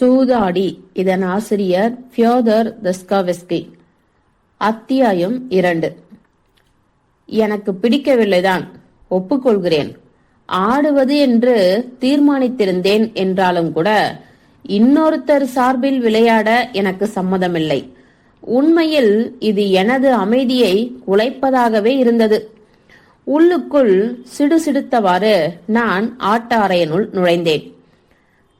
சூதாடி இதன் ஆசிரியர் ஃபியோதர் தஸ்காவெஸ்கி. அத்தியாயம் இரண்டு. எனக்கு பிடிக்கவில்லைதான் ஒப்புக்கொள்கிறேன். ஆடுவது என்று தீர்மானித்திருந்தேன் என்றாலும் கூட இன்னொருத்தர் சார்பில் விளையாட எனக்கு சம்மதமில்லை. உண்மையில் இது எனது அமைதியை குலைப்பதாகவே இருந்தது. உள்ளுக்குள் சிடுசிடுத்தவாறு நான் ஆட்ட அறையினுள் நுழைந்தேன்.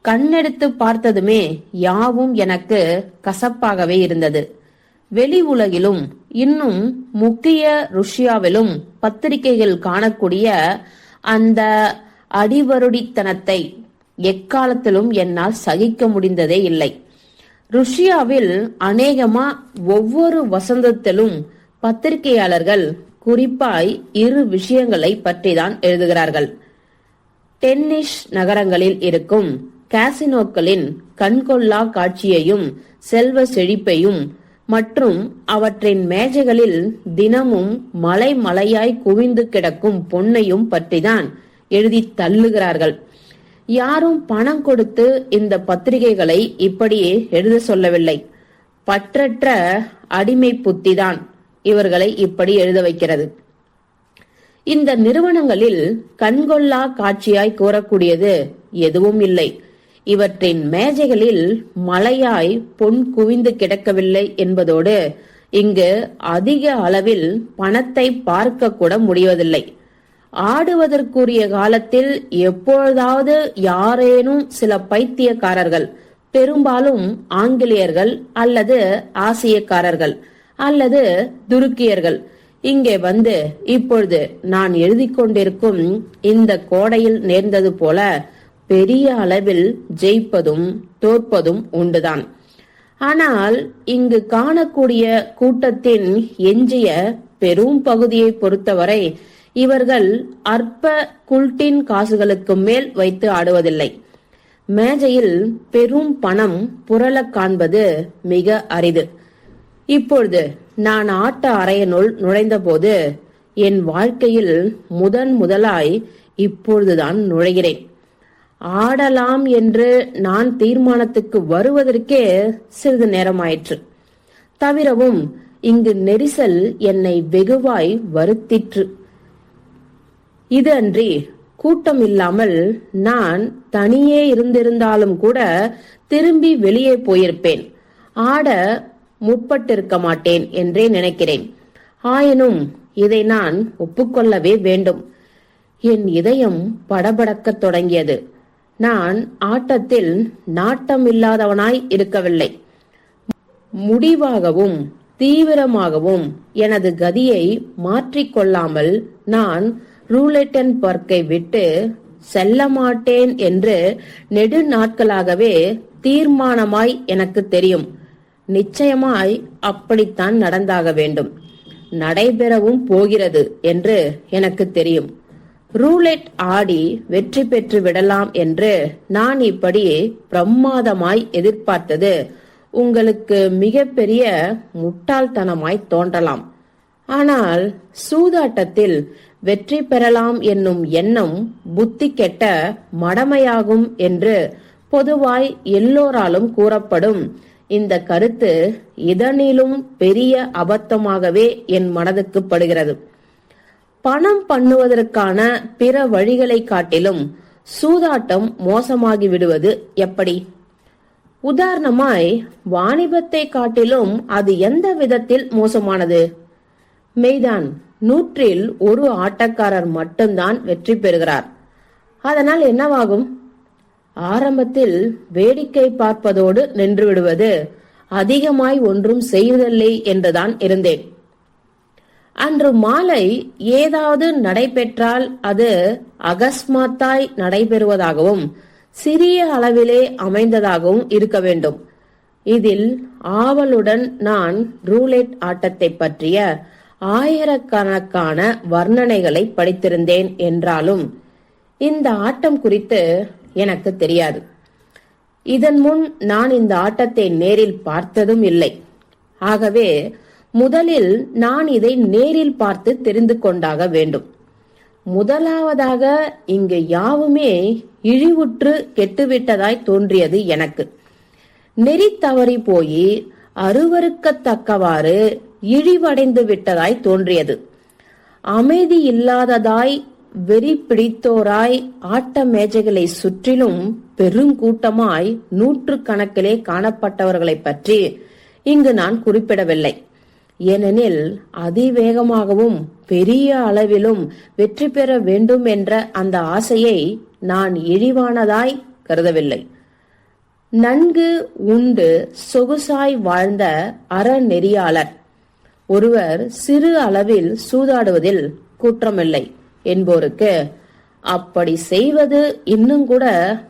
கண்ணெடுத்து பார்த்ததுமே யாவும் எனக்கு கசப்பாகவே இருந்தது. வெளி உலகிலும் இன்னும் முக்கிய ருஷ்யாவிலும் பத்திரிகைகள் காணக்கூடிய அந்த அடிவருடித்தனத்தை எக்காலத்திலும் என்னால் சகிக்க முடிந்ததே இல்லை. ருஷ்யாவில் அநேகமா ஒவ்வொரு வசந்தத்திலும் பத்திரிகையாளர்கள் குறிப்பாய் இரு விஷயங்களை பற்றிதான் எழுதுகிறார்கள். டென்னிஷ் நகரங்களில் இருக்கும் காசினோக்களின் கண்கொள்ளா காட்சியையும் செல்வ செழிப்பையும் மற்றும் அவற்றின் மேஜைகளில் தினமும் மலை மலையாய் குவிந்து கிடக்கும் பொன்னையும் பற்றிதான் எழுதி தள்ளுகிறார்கள். யாரும் பணம் கொடுத்து இந்த பத்திரிகைகளை இப்படியே எழுத சொல்லவில்லை. பற்றற்ற அடிமை புத்திதான் இவர்களை இப்படி எழுத வைக்கிறது. இந்த நிறுவனங்களில் கண்கொள்ளா காட்சியாய் கூறக்கூடியது எதுவும் இல்லை. இவற்றின் மேஜைகளில் மலையாய் பொன் குவிந்து கிடக்கவில்லை என்பதோடு இங்கு அதிக அளவில் பணத்தை பார்க்க கூட முடிவதில்லை. ஆடுவதற்குரிய காலத்தில் எப்பொழுதாவது யாரேனும் சில பைத்தியக்காரர்கள் பெரும்பாலும் ஆங்கிலேயர்கள் அல்லது ஆசியக்காரர்கள் அல்லது துருக்கியர்கள். இங்கே வந்து இப்பொழுது நான் எழுதி கொண்டிருக்கும் இந்த கோடையில் நேர்ந்தது போல பெரிய அளவில் ஜெயிப்பதும் தோற்பதும் உண்டுதான். ஆனால் இங்கு காணக்கூடிய கூட்டத்தின் எஞ்சிய பெரும் பகுதியை பொறுத்தவரை இவர்கள் அற்ப குல்டின் காசுகளுக்கு மேல் வைத்து ஆடுவதில்லை. மேஜையில் பெரும் பணம் புரள காண்பது மிக அரிது. இப்பொழுது நான் ஆட்ட அறையனுள் நுழைந்தபோது என் வாழ்க்கையில் முதன் முதலாய் இப்பொழுதுதான் நுழைகிறேன். ஆடலாம் என்று நான் தீர்மானத்துக்கு வருவதற்கே சிறிது நேரமாயிற்று. தவிரவும் இங்கு நெரிசல் என்னை வெகுவாய் வருத்திற்று. இது அன்றி கூட்டம் இல்லாமல் நான் தனியே இருந்திருந்தாலும் கூட திரும்பி வெளியே போயிருப்பேன். ஆட முற்பட்டிருக்க மாட்டேன் என்றே நினைக்கிறேன். ஆயினும் இதை நான் ஒப்புக்கொள்ளவே வேண்டும். என் இதயம் படபடக்கத் தொடங்கியது. நான் ஆட்டத்தில் நாட்டம் இல்லாதவனாய் இருக்கவில்லை. முடிவாகவும் தீவிரமாகவும் எனது கதியை மாற்றிக்கொள்ளாமல் நான் ரூலெட்டன் பர்க்கை விட்டு செல்ல மாட்டேன் என்று நெடு நாட்களாகவே தீர்மானமாய் எனக்கு தெரியும். நிச்சயமாய் அப்படித்தான் நடந்தாக வேண்டும். நடைபெறவும் போகிறது என்று எனக்கு தெரியும். ரூலெட் ஆடி வெற்றி பெற்று விடலாம் என்று நான் இப்படி பிரமாதமாய் எதிர்பார்த்தது. உங்களுக்கு மிகப்பெரிய முட்டாள்தனமாய் தோன்றலாம். ஆனால் சூதாட்டத்தில் வெற்றி பெறலாம் என்னும் எண்ணம் புத்தி கெட்ட மடமையாகும் என்று பொதுவாய் எல்லோராலும் கூறப்படும். இந்த கருத்து இதனிலும் பெரிய அபத்தமாகவே என் மனதுக்கு படுகிறது. பணம் பண்ணுவதற்கான பிற வழிகளை காட்டிலும் சூதாட்டம் மோசமாகி விடுவது எப்படி? உதாரணமாய் வாணிபத்தை காட்டிலும் அது எந்த விதத்தில் மோசமானது? மெய்தான் நூற்றில் ஒரு ஆட்டக்காரர் மட்டும்தான் வெற்றி பெறுகிறார். அதனால் என்னவாகும்? ஆரம்பத்தில் வேடிக்கை பார்ப்பதோடு நின்று விடுவது அதிகமாய் ஒன்றும் செய்வதில்லை என்றுதான் இருந்தேன். அன்று மாலை ஏதாவது நடைபெற்றால் அது அகஸ்மாத்தாய் நடைபெறுவதாகவும் சிறிய அளவிலே அமைந்ததாகவும் இருக்க வேண்டும். இதில் ஆவலுடன் நான் ரூலெட் ஆட்டத்தை பற்றிய ஆயிரக்கணக்கான வர்ணனைகளை படித்திருந்தேன் என்றாலும் இந்த ஆட்டம் குறித்து எனக்கு தெரியாது. இதன் முன் நான் இந்த ஆட்டத்தை நேரில் பார்த்ததும் இல்லை. ஆகவே முதலில் நான் இதை நேரில் பார்த்து தெரிந்து கொண்டாக வேண்டும். முதலாவதாக இங்கு யாவுமே இழிவுற்று கெட்டுவிட்டதாய் தோன்றியது எனக்கு. நெறி தவறி போய் அருவருக்கத்தக்கவாறு இழிவடைந்து விட்டதாய் தோன்றியது. அமைதி இல்லாததாய் வெறி பிடித்தோராய் ஆட்ட மேஜைகளை சுற்றிலும் பெருங்கூட்டமாய் நூற்று கணக்கிலே காணப்பட்டவர்களைப் பற்றி இங்கு நான் குறிப்பிடவில்லை. ஏனெனில் அதிவேகமாகவும் பெரிய அளவிலும் வெற்றி பெற வேண்டும் என்ற அந்த ஆசையை நான் இழிவானதாய் கருதவில்லை. நன்கு உண்டு சொகுசாய் வாழ்ந்த அறநெறியாளர். ஒருவர் சிறு அளவில் சூதாடுவதில் குற்றமில்லை என்போருக்கு அப்படி செய்வது இன்னும் கூட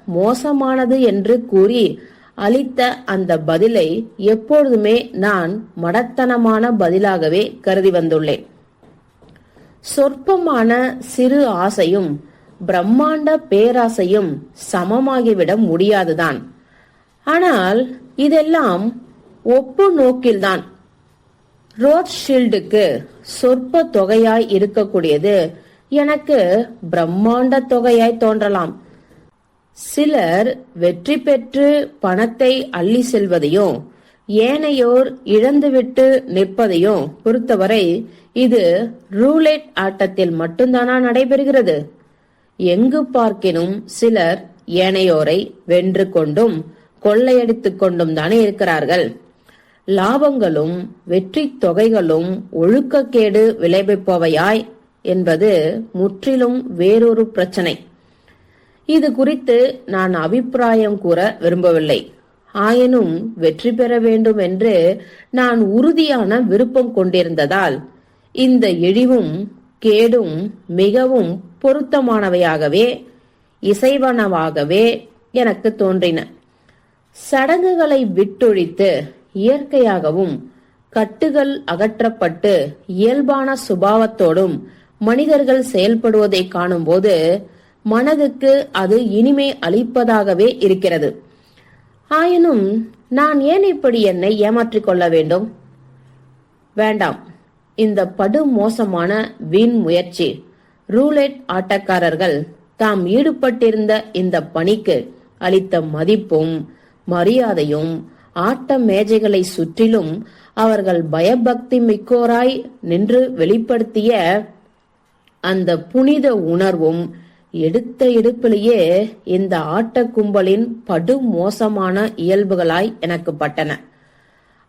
மோசமானது என்று கூறி அளித்த அந்த பதிலை எப்பொழுதுமே நான் மடத்தனமான பதிலாகவே கருதி வந்துள்ளேன். சொற்பமான சிறு ஆசையும் பிரம்மாண்ட பேராசையும் சமமாகிவிட முடியாதுதான். ஆனால் இதெல்லாம் ஒப்பு நோக்கில்தான். ரோத்ஷீல்டுக்கு சொற்ப தொகையாய் இருக்கக்கூடியது எனக்கு பிரம்மாண்ட தொகையாய் தோன்றலாம். சிலர் வெற்றி பெற்று பணத்தை அள்ளி செல்வதையும் ஏனையோர் இழந்துவிட்டு நிற்பதையும் பொறுத்தவரை இது ரூலெட் ஆட்டத்தில் மட்டும்தானா நடைபெறுகிறது? எங்கு பார்க்கினும் சிலர் ஏனையோரை வென்று கொண்டும் கொள்ளையடித்துக் கொண்டும் தானே இருக்கிறார்கள். லாபங்களும் வெற்றி தொகைகளும் ஒழுக்கக்கேடு விளைவிப்பவையாய் என்பது முற்றிலும் வேறொரு பிரச்சனை. இது குறித்து நான் அபிப்பிராயம் கூற விரும்பவில்லை. ஆயினும் வெற்றி பெற வேண்டும் என்று நான் உறுதியான விருப்பம் கொண்டிருந்ததால் இந்த இழிவும் கேடும் மிகவும் பொருத்தமானவையாகவே இசைவனவாகவே எனக்கு தோன்றின. சடங்குகளை விட்டொழித்து இயற்கையாகவும் கட்டுகள் அகற்றப்பட்டு இயல்பான சுபாவத்தோடும் மனிதர்கள் செயல்படுவதை காணும்போது மனதுக்கு அது இனிமை அளிப்பதாகவே இருக்கிறது. ஆயினும் நான் ஏன் இப்படி என்னை ஏமாற்றிக் கொள்ள வேண்டும்? வேண்டாம். இந்த படு மோசமான வீண் முயற்சி. ரூலெட் ஆட்டக்காரர்கள் தாம் ஈடுபட்டிருந்த இந்த பணிக்கு அளித்த மதிப்பும் மரியாதையும் ஆட்ட மேஜைகளை சுற்றிலும் அவர்கள் பயபக்தி மிக்கோராய் நின்று வெளிப்படுத்திய அந்த புனித உணர்வும் எடுத்த எடுப்பிலேயே இந்த ஆட்ட கும்பலின் படு மோசமான இயல்புகளாய் எனக்கு பட்டன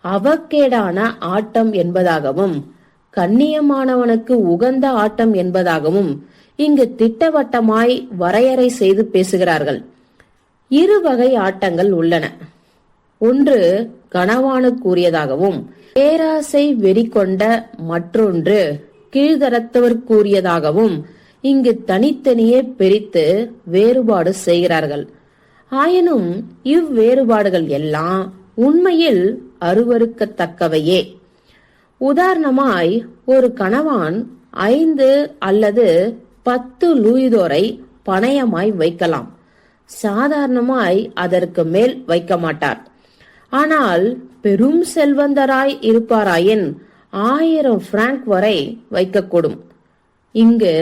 அவக்கேடான ஆட்டம் என்பதாகவும் கண்ணியமானவனுக்கு உகந்த ஆட்டம் என்பதாகவும் இங்கு திட்டவட்டமாய் வரையறை செய்து பேசுகிறார்கள். இரு வகை ஆட்டங்கள் உள்ளன. ஒன்று கனவானுக்குரியதாகவும் பேராசை வெறி கொண்ட மற்றொன்று கீழ்தரத்தவர்க்குரியதாகவும் இங்கு தனித்தனியே பிரித்து வேறுபாடு செய்கிறார்கள். ஆயினும் இவ்வேறுபாடுகள் எல்லாம் உண்மையில் அருவருக்கத்தக்கவையே. உதாரணமாய் ஒரு கணவான் ஐந்து அல்லது பத்து லூயிதோரை பணயமாய் வைக்கலாம். சாதாரணமாய் அதற்கு மேல் வைக்க மாட்டார். ஆனால் பெரும் செல்வந்தராய் இருப்பாராயின் ஆயிரம் பிராங்க் வரை வைக்கக்கூடும். இங்கு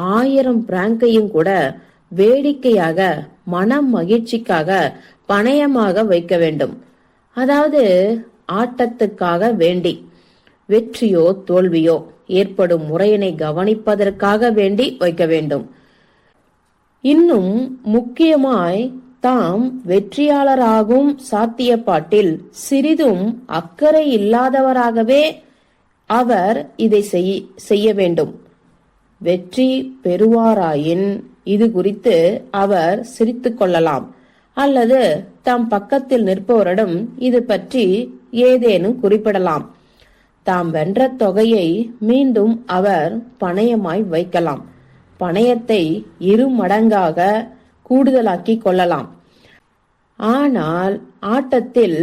ஆயிரம் பிராங்கையும் கூட வேடிக்கையாக மன மகிழ்ச்சிக்காக பணயமாக வைக்க வேண்டும். அதாவது ஆட்டத்துக்காக வேண்டி வெற்றியோ தோல்வியோ ஏற்படும் முறையினை கவனிப்பதற்காக வேண்டி வைக்க வேண்டும். இன்னும் முக்கியமாய் தாம் வெற்றியாளராகும் சாத்தியப்பாட்டில் சிறிதும் அக்கறை இல்லாதவராகவே அவர் இதை செய்- செய்ய வேண்டும். வெற்றி பெறுவாராயின்? இது குறித்து அவர் சிரித்து கொள்ளலாம். அல்லது தாம் பக்கத்தில் நிற்பவரிடம் இது பற்றி ஏதேனும் குறிப்பிடலாம். தாம் வென்ற தொகையை மீண்டும் அவர் பணயமாய் வைக்கலாம். பணயத்தை இரு மடங்காக கூடுதலாக்கி கொள்ளலாம். ஆனால் ஆட்டத்தில்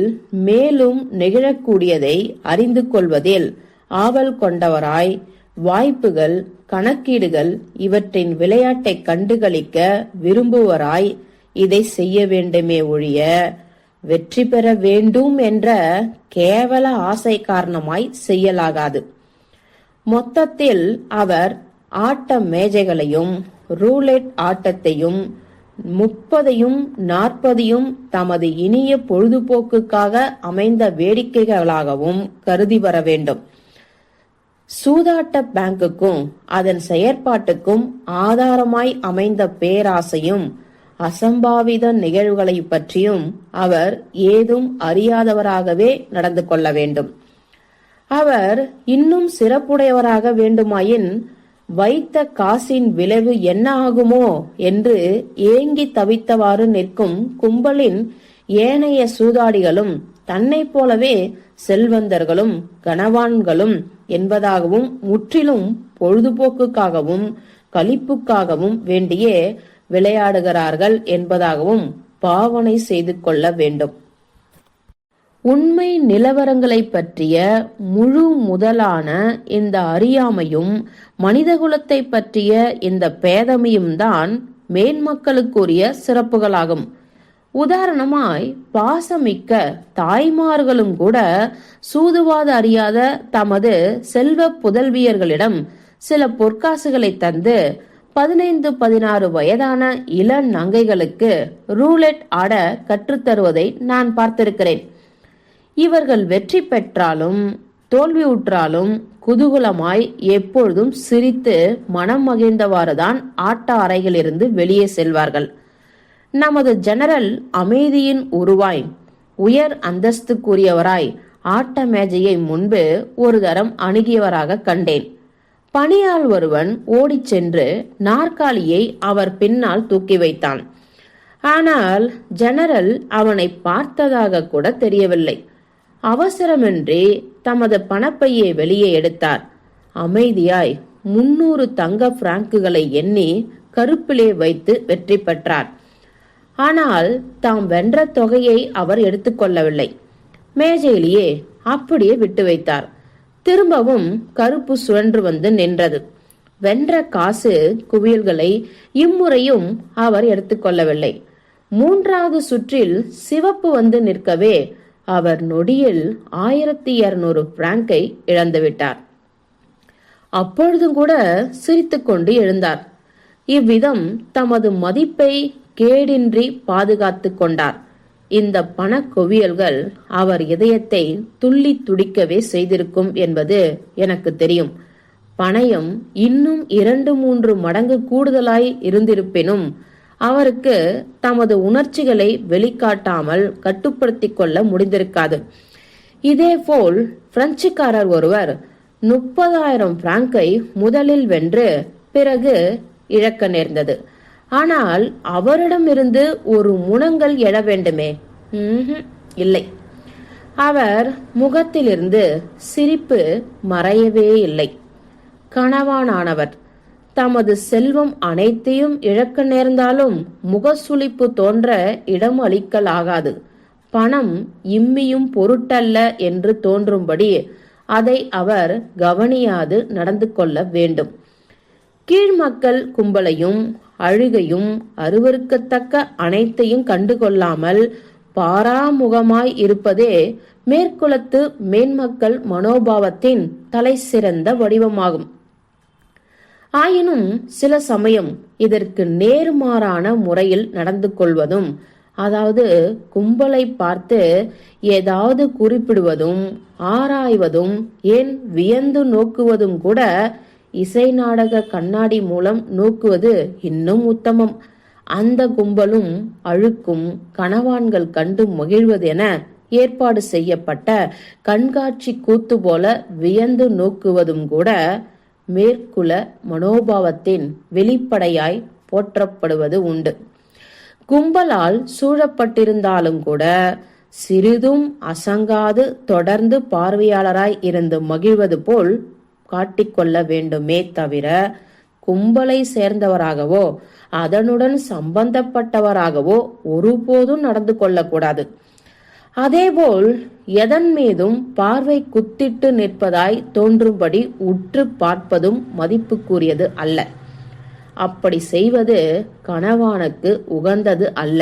மேலும் நிகழக்கூடியதை அறிந்து கொள்வதில் ஆவல் கொண்டவராய் வாய்ப்புகள் கணக்கீடுகள் இவற்றின் விளையாட்டை கண்டுகளிக்க விரும்புவராய் இதை செய்ய வேண்டுமே ஒழிய வெற்றி பெற வேண்டும் என்ற கேவல ஆசை காரணமாய் செய்யலாகாது. மொத்தத்தில் அவர் ஆட்ட மேஜைகளையும் ரூலெட் ஆட்டத்தையும் முப்பதையும் நாற்பதையும் தமது இனிய பொழுதுபோக்குக்காக அமைந்த வேடிக்கைகளாகவும் கருதி வர வேண்டும். சூதாட்ட பேங்குக்கும் அதன் செயற்பாட்டுக்கும் ஆதாரமாய் அமைந்த பேராசையும் அசம்பாவித நிகழ்வுகளை பற்றியும் அவர் ஏதும் அறியாதவராகவே நடந்து கொள்ள வேண்டும். அவர் இன்னும் சிறப்புடையவராக வேண்டுமாயின் வைத்த காசின் விளைவு என்ன ஆகுமோ என்று ஏங்கி தவித்தவாறு நிற்கும் கும்பலின் ஏனைய சூதாடிகளும் தன்னைப் போலவே செல்வந்தர்களும் கனவான்களும் என்பதாகவும் முற்றிலும் பொழுதுபோக்குக்காகவும் களிப்புக்காகவும் வேண்டியே விளையாடுகிறார்கள் என்பதாகவும் பாவனை செய்து கொள்ள வேண்டும். உண்மை நிலவரங்களை பற்றிய முழு முதலான இந்த அறியாமையும் மனிதகுலத்தை பற்றிய இந்த பேதமையும் தான் மேன்மக்களுக்குரிய சிறப்புகளாகும். உதாரணமாய் பாசமிக்க தாய்மார்களும் கூட சூதுவாத அறியாத தமது செல்வ புதல்வியர்களிடம் சில பொற்காசுகளை தந்து பதினைந்து பதினாறு வயதான இள நங்கைகளுக்கு ரூலெட் ஆட கற்றுத்தருவதை நான் பார்த்திருக்கிறேன். இவர்கள் வெற்றி பெற்றாலும் தோல்வியுற்றாலும் குதூகலமாய் எப்பொழுதும் சிரித்து மனம் மகிழ்ந்தவாறுதான் ஆட்ட அறையிலிருந்து வெளியே செல்வார்கள். நமது ஜெனரல் அமைதியின் உருவாய் உயர் அந்தஸ்துக்குரியவராய் ஆட்ட மேஜையை முன்பு ஒரு தரம் அணுகியவராக கண்டேன். பணியாள் ஒருவன் ஓடிச் சென்று நாற்காலியை அவர் பின்னால் தூக்கி வைத்தான். ஆனால் ஜெனரல் அவனை பார்த்ததாக கூட தெரியவில்லை. அவசரமின்றி தமது பணப்பையை வெளியே எடுத்தார். அமைதியாய் முன்னூறு தங்க பிராங்குகளை எண்ணி கருப்பிலே வைத்து வெற்றி பெற்றார். ஆனால் தாம் வென்ற தொகையை அவர் எடுத்துக்கொள்ளவில்லை மேஜையிலேயே அப்படியே விட்டு வைத்தார். திரும்பவும் கருப்பு சுழன்று வந்து நின்றது. வென்ற காசு குவியல்களை இம்முறையும் அவர் எடுத்துக்கொள்ளவில்லை மூன்றாவது சுற்றில் சிவப்பு வந்து நிற்கவே அவர் நொடியில் ஆயிரத்தி இருநூறு பிராங்கை இழந்துவிட்டார் அப்பொழுதும் கூட சிரித்துக்கொண்டு எழுந்தார். இவ்விதம் தமது மதிப்பை கேடின்றி பாதுகாத்து கொண்டார். இந்த பண குவியல்கள் அவர் இதயத்தை துள்ளி துடிக்கவே செய்திருக்கும் என்பது எனக்கு தெரியும். பணயம் இன்னும் இரண்டு மூன்று மடங்கு கூடுதலாய் இருந்திருப்பினும் அவருக்கு தமது உணர்ச்சிகளை வெளிக்காட்டாமல் கட்டுப்படுத்திக் கொள்ள முடிந்திருக்காது. இதேபோல் பிரெஞ்சுக்காரர் ஒருவர் முப்பதாயிரம் பிராங்கை முதலில் வென்று பிறகு இழக்க நேர்ந்தது. ஆனால் அவரிடமிருந்து ஒரு முனங்கள் எழ வேண்டுமே? இல்லை. அவர் முகத்திலிருந்து சிரிப்பு மறையவே இல்லை. கணவானானவர் தமது செல்வம் அனைத்தையும் இழக்க நேர்ந்தாலும் முகசுளிப்பு தோன்ற இடம் அளிக்கலாகாது. பணம் இம்மியும் பொருட்டல்ல என்று தோன்றும்படி அதை அவர் கவனியாது நடந்து கொள்ள வேண்டும். கீழ் மக்கள் கும்பலையும் அழுகையும் அருவருக்கத்தக்க அனைத்தையும் கண்டுகொள்ளாமல் பாராமுகமாய் இருப்பதே மேற்குலத்து மேன்மக்கள் மனோபாவத்தின் தலை சிறந்த வடிவமாகும். ஆயினும் சில சமயம் இதற்கு நேர்மாறான முறையில் நடந்து கொள்வதும் அதாவது கும்பலை பார்த்து ஏதாவது குறிப்பிடுவதும் ஆராய்வதும் ஏன் வியந்து நோக்குவதும் கூட இசை நாடக கண்ணாடி மூலம் நோக்குவது இன்னும் உத்தமம். அந்த கும்பலும் அழுக்கும் கணவான்கள் கண்டு மகிழ்வதென ஏற்பாடு செய்யப்பட்ட கண்காட்சி கூத்து போல வியந்து நோக்குவதும் கூட மேற்குல மனோபாவத்தின் வெளிப்படையாய் போற்றப்படுவது உண்டு. கும்பலால் சூழப்பட்டிருந்தாலும் கூட சிறிதும் அசங்காது தொடர்ந்து பார்வையாளராய் இருந்து மகிழ்வது போல் காட்டிக்கொள்ள வேண்டுமே தவிர கும்பலை சேர்ந்தவராகவோ அதனுடன் சம்பந்தப்பட்டவராகவோ ஒருபோதும் நடந்து கொள்ளக்கூடாது. அதேபோல் எதன் மீதும் பார்வை குத்திட்டு நிற்பதாய் தோன்றும்படி உற்று பார்ப்பதும் மதிப்புக்குரியது அல்ல. அப்படி செய்வது கணவானுக்கு உகந்தது அல்ல.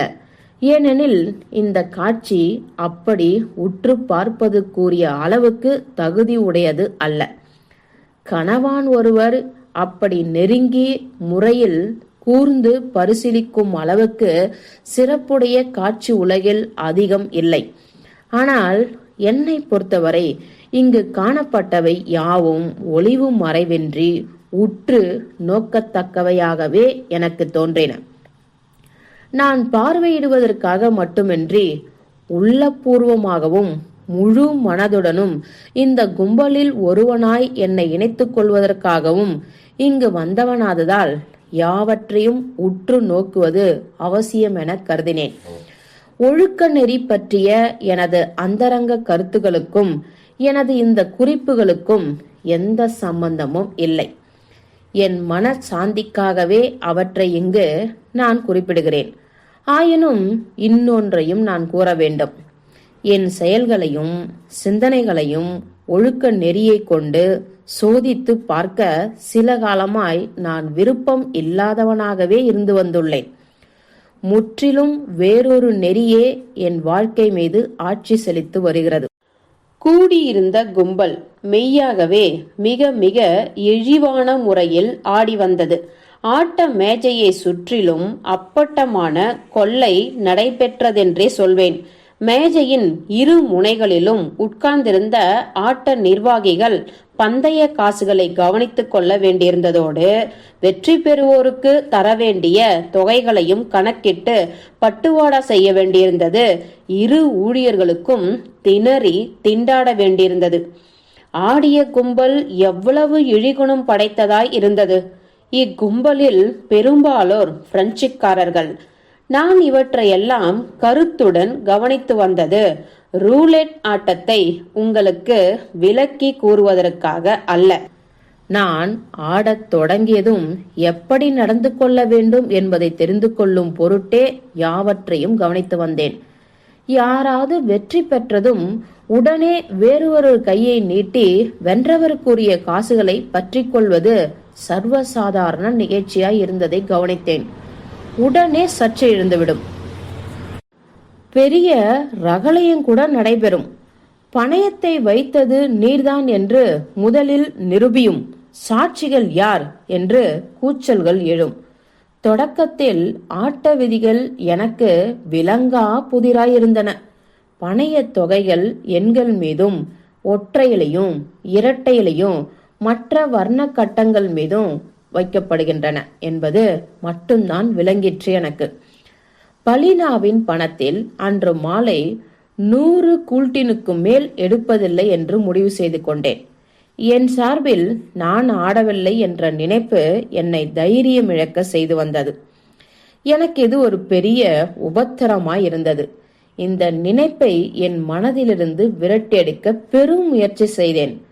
ஏனெனில் இந்த காட்சி அப்படி உற்று பார்ப்பது கூறிய அளவுக்கு தகுதி உடையது அல்ல. கணவான் ஒருவர் அப்படி நெருங்கி முறையில் கூர்ந்து பரிசீலிக்கும் அளவுக்கு சிறப்புடைய காட்சி உலகில் அதிகம் இல்லை. ஆனால் என்னை பொறுத்தவரை இங்கு காணப்பட்டவை யாவும் ஒளிவு மறைவின்றி உற்று நோக்கத்தக்கவையாகவே எனக்கு தோன்றின. நான் பார்வையிடுவதற்காக மட்டுமின்றி உள்ளபூர்வமாகவும் முழு மனதுடனும் இந்த கும்பலில் ஒருவனாய் என்னை இணைத்துக் கொள்வதற்காகவும் இங்கு வந்தவனாததால் யாவற்றையும் உற்று நோக்குவது அவசியம் என கருதினேன். ஒழுக்க நெறி பற்றிய எனது அந்தரங்க கருத்துகளுக்கும் எனது இந்த குறிப்புகளுக்கும் எந்த சம்பந்தமும் இல்லை. என் மன சாந்திக்காகவே அவற்றை இங்கு நான் குறிப்பிடுகிறேன். ஆயினும் இன்னொன்றையும் நான் கூற வேண்டும். என் செயல்களையும் சிந்தனைகளையும் ஒழுக்க நெறியை கொண்டு சோதித்து பார்க்க சில காலமாய் நான் விருப்பம் இல்லாதவனாகவே இருந்து வந்துள்ளேன். முற்றிலும் வேறொரு நெறியே என் வாழ்க்கை மீது ஆட்சி செலுத்தி வருகிறது. கூடியிருந்த கும்பல் மெய்யாகவே மிக மிக இழிவான முறையில் ஆடி வந்தது. ஆட்ட மேஜையை சுற்றிலும் அப்பட்டமான கொள்ளை நடைபெற்றதென்றே சொல்வேன். மேஜையின் இரு முனைகளிலும் உட்கார்ந்திருந்த ஆட்ட நிர்வாகிகள் பந்தய காசுகளை கவனித்துக் கொள்ள வேண்டியிருந்ததோடு வெற்றி பெறுவோருக்கு தர வேண்டிய தொகைகளையும் கணக்கிட்டு பட்டுவாடா செய்ய வேண்டியிருந்தது. இரு ஊழியர்களுக்கும் திணறி திண்டாட வேண்டியிருந்தது. ஆடிய கும்பல் எவ்வளவு இழிகுணம் படைத்ததாய் இருந்தது. இக்கும்பலில் பெரும்பாலோர் பிரெஞ்சுக்காரர்கள் நான் இவற்றையெல்லாம் கருத்துடன் கவனித்து வந்தது. ரூலெட் ஆட்டத்தை உங்களுக்கு விளக்கி கூறுவதற்காக அல்ல. நான் ஆடத் தொடங்கியதும் எப்படி நடந்து கொள்ள வேண்டும் என்பதை தெரிந்து கொள்ளும் பொருட்டே யாவற்றையும் கவனித்து வந்தேன். யாராவது வெற்றி பெற்றதும் உடனே வேறொரு கையை நீட்டி வென்றவருக்குரிய காசுகளை பற்றி கொள்வது சர்வசாதாரண நிகழ்ச்சியாய் இருந்ததை கவனித்தேன். உடனே சர்ச்சை எழுந்துவிடும். பெரிய ரகளையும் கூட நடைபெறும். பணயத்தை வைத்தது நீர்தான் என்று முதலில் நிரூபியும். சாட்சிகள் யார் என்று கூச்சல்கள் எழும். தொடக்கத்தில் ஆட்ட விதிகள் எனக்கு விலங்கா புதிராயிருந்தன. பணையத் தொகைகள் எண்கள் மீதும் ஒற்றையிலையும் இரட்டையிலையும் மற்ற வர்ண கட்டங்கள் மீதும் வைக்கப்படுகின்றன என்பது மட்டும்தான் விளங்கிற்று எனக்கு பலினாவின் பணத்தில் அன்று மாலை நூறு கூல்டினுக்கு மேல் எடுப்பதில்லை என்று முடிவு செய்து கொண்டேன். என் சார்பில் நான் ஆடவில்லை என்ற நினைப்பு என்னை தைரியம் இழக்க செய்து வந்தது. எனக்கு இது ஒரு பெரிய உபத்திரமாய் இருந்தது. இந்த நினைப்பை என் மனதிலிருந்து விரட்டியடிக்க பெரும் முயற்சி செய்தேன்.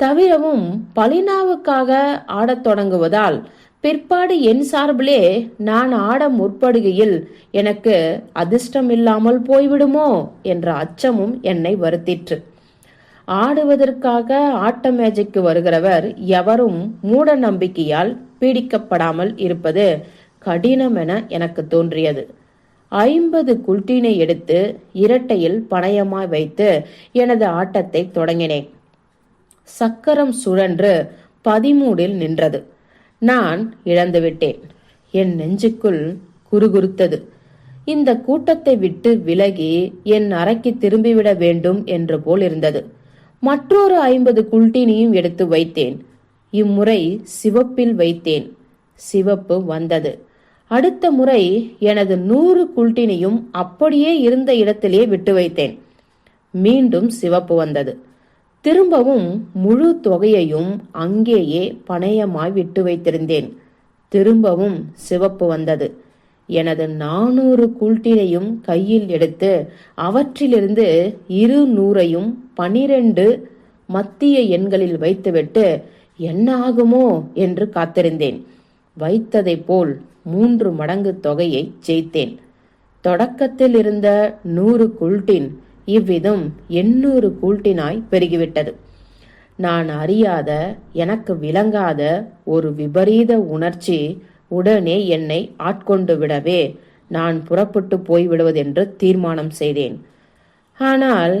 தவிரவும் பலினாவுக்காக ஆடத் தொடங்குவதால் பிற்பாடு என் சார்பிலே நான் ஆட முற்படுகையில் எனக்கு அதிர்ஷ்டம் இல்லாமல் போய்விடுமோ என்ற அச்சமும் என்னை வருத்திற்று. ஆடுவதற்காக ஆட்ட மேஜைக்கு வருகிறவர் எவரும் மூட நம்பிக்கையால் பீடிக்கப்படாமல் இருப்பது கடினம் என எனக்கு தோன்றியது. ஐம்பது குல்டீனை எடுத்து இரட்டையில் பணயமாய் வைத்து எனது ஆட்டத்தை தொடங்கினேன். சக்கரம் சுழன்று பதிமூடில் நின்றது. நான் இழந்துவிட்டேன் என் நெஞ்சுக்குள் குறுகுறுத்தது. இந்த கூட்டத்தை விட்டு விலகி என் அறைக்கு திரும்பிவிட வேண்டும் என்று போல் இருந்தது. மற்றொரு ஐம்பது குல்டினியும் எடுத்து வைத்தேன். இம்முறை சிவப்பில் வைத்தேன். சிவப்பு வந்தது. அடுத்த முறை எனது நூறு குல்டினியும் அப்படியே இருந்த இடத்திலே விட்டு வைத்தேன். மீண்டும் சிவப்பு வந்தது. திரும்பவும் முழு தொகையையும் அங்கேயே பணயமாய் விட்டு வைத்திருந்தேன். திரும்பவும் சிவப்பு வந்தது. எனது நானூறு குல்டினையும் கையில் எடுத்து அவற்றிலிருந்து இரு நூறையும் பனிரெண்டு மத்திய எண்களில் வைத்துவிட்டு என்ன ஆகுமோ என்று காத்திருந்தேன். வைத்ததைப் போல் மூன்று மடங்கு தொகையை ஜெயித்தேன் தொடக்கத்தில் இருந்த நூறு குல்டின் இவ்விதம் எண்ணூறு கூல்ட்டினாய் பெருகிவிட்டது. நான் அறியாத எனக்கு விளங்காத ஒரு விபரீத உணர்ச்சி உடனே என்னை ஆட்கொண்டு விடவே நான் புறப்பட்டு போய்விடுவதென்று தீர்மானம் செய்தேன். ஆனால்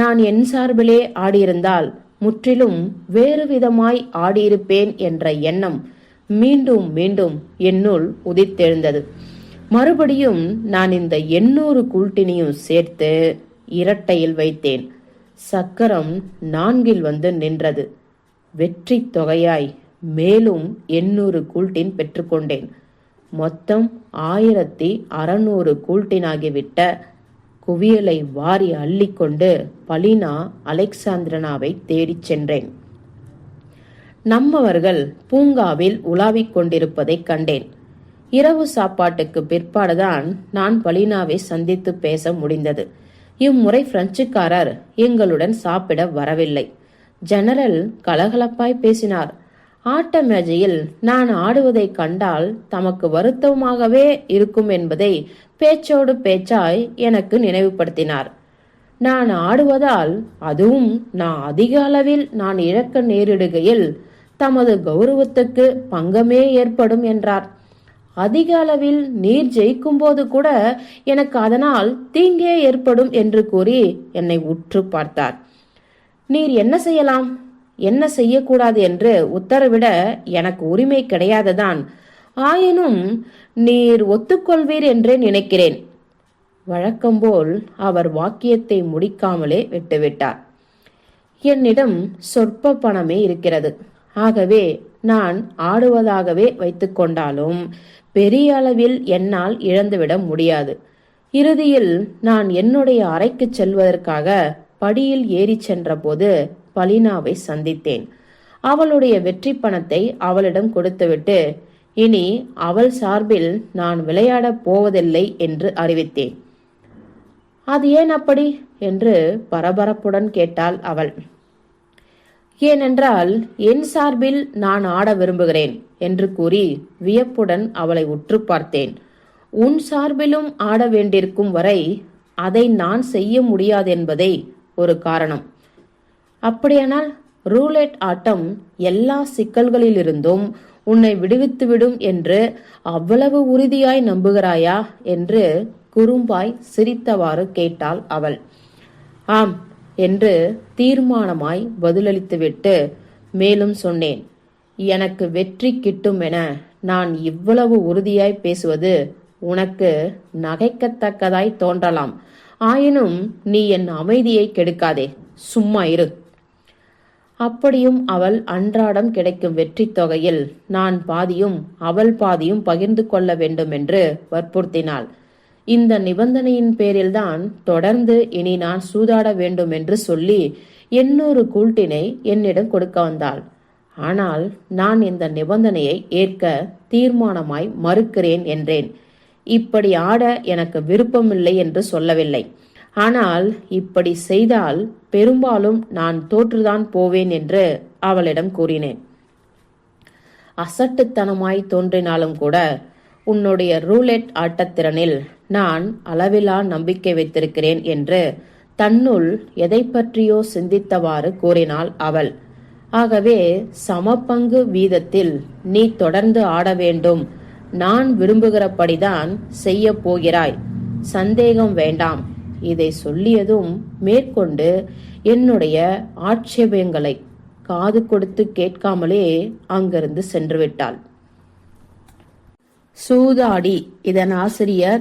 நான் என் சார்பிலே ஆடியிருந்தால் முற்றிலும் வேறு விதமாய் ஆடியிருப்பேன் என்ற எண்ணம் மீண்டும் மீண்டும் என்னுள் உதித்தெழுந்தது. மறுபடியும் நான் இந்த எண்ணூறு கூல்ட்டினையும் சேர்த்து இரட்டையில் வைத்தேன். சக்கரம் நான்கில் வந்து நின்றது. வெற்றி தொகையாய் மேலும் எண்ணூறு கூல்டின் பெற்றுக்கொண்டேன் மொத்தம் ஆயிரத்தி அறநூறு கூல்டினாகிவிட்ட குவியலை வாரி அள்ளிக்கொண்டு பலினா அலெக்சாந்திரனாவை தேடிச் சென்றேன். நம்மவர்கள் பூங்காவில் உலாவிக் கொண்டிருப்பதைக் கண்டேன். இரவு சாப்பாட்டுக்கு பிற்பாடுதான் நான் பலினாவை சந்தித்து பேச முடிந்தது. இம்முறை பிரெஞ்சுக்காரர் எங்களுடன் சாப்பிட வரவில்லை. ஜெனரல் கலகலப்பாய் பேசினார். ஆட்ட மேஜையில் நான் ஆடுவதைக் கண்டால் தமக்கு வருத்தமாகவே இருக்கும் என்பதை பேச்சோடு பேச்சாய் எனக்கு நினைவுபடுத்தினார். நான் ஆடுவதால் அதுவும் நான் அதிக அளவில் நான் இழக்க நேரிடுகையில் தமது கௌரவத்துக்கு பங்கமே ஏற்படும் என்றார். அதிக அளவில் நீர் ஜெயிக்கும் போது கூட எனக்கு அதனால் தீங்கே ஏற்படும் என்று கூறி என்னை உற்று பார்த்தார். நீர் என்ன செய்யலாம்? என்ன செய்யக்கூடாது என்று உத்தரவிட எனக்கு உரிமை கிடையாதுதான். ஆயினும் நீர் ஒத்துக்கொள்வீர் என்றே நினைக்கிறேன். வழக்கம்போல் அவர் வாக்கியத்தை முடிக்காமலே விட்டுவிட்டார். என்னிடம் சொற்ப பணமே இருக்கிறது. ஆகவே நான் ஆடுவதாகவே வைத்துக்கொண்டாலும் பெரிய அளவில் என்னால் இழந்துவிட முடியாது. இறுதியில் நான் என்னுடைய அறைக்கு செல்வதற்காக படியில் ஏறிச் சென்றபோது பலினாவை சந்தித்தேன். அவளுடைய வெற்றி பணத்தை அவளிடம் கொடுத்துவிட்டு இனி அவள் சார்பில் நான் விளையாடப் போவதில்லை என்று அறிவித்தேன். அது ஏன் அப்படி? என்று பரபரப்புடன் கேட்டாள் அவள். ஏனென்றால் என் சார்பில் நான் ஆட விரும்புகிறேன் என்று கூறி வியப்புடன் அவளை உற்று பார்த்தேன். உன் சார்பிலும் ஆட வேண்டியிருக்கும் வரை அதை நான் செய்ய முடியாதென்பதை ஒரு காரணம். அப்படியானால் ரூலெட் ஆட்டம் எல்லா சிக்கல்களிலிருந்தும் உன்னை விடுவித்துவிடும் என்று அவ்வளவு உறுதியாய் நம்புகிறாயா? என்று குறும்பாய் சிரித்தவாறு கேட்டாள் அவள். ஆம் என்று தீர்மானமாய் பதிலளித்துவிட்டு மேலும் சொன்னேன் எனக்கு வெற்றி கிட்டும் என நான் இவ்வளவு உறுதியாய் பேசுவது உனக்கு நகைக்கத்தக்கதாய் தோன்றலாம். ஆயினும் நீ என் அமைதியை கெடுக்காதே சும்மா இரு அப்படியும் அவள் அன்றாடம் கிடைக்கும் வெற்றி தொகையில் நான் பாதியும் அவள் பாதியும் பகிர்ந்து கொள்ள வேண்டும் என்று வற்புறுத்தினாள். இந்த நிபந்தனையின் பேரில்தான் தொடர்ந்து இனி நான் சூதாட வேண்டும் என்று சொல்லி எண்ணூறு கூல்ட்டினை என்னிடம் கொடுக்க வந்தாள். ஆனால் நான் இந்த நிபந்தனையை ஏற்க தீர்மானமாய் மறுக்கிறேன் என்றேன். இப்படி ஆட எனக்கு விருப்பமில்லை என்று சொல்லவில்லை. ஆனால் இப்படி செய்தால் பெரும்பாலும் நான் தோற்றுதான் போவேன் என்று அவளிடம் கூறினேன். அசட்டுத்தனமாய் தோன்றினாலும் கூட உன்னுடைய ரூலெட் ஆட்டத்திறனில் நான் அளவிலா நம்பிக்கை வைத்திருக்கிறேன் என்று தன்னுள் எதை பற்றியோ சிந்தித்தவாறு கூறினாள் அவள். ஆகவே சமபங்கு வீதத்தில் நீ தொடர்ந்து ஆட வேண்டும். நான் விரும்புகிறபடிதான் செய்ய போகிறாய். சந்தேகம் வேண்டாம். இதை சொல்லியதும் மேற்கொண்டு என்னுடைய ஆட்சேபங்களை காது கொடுத்து கேட்காமலே அங்கிருந்து சென்றுவிட்டாள். சூதாடி. இதன் ஆசிரியர்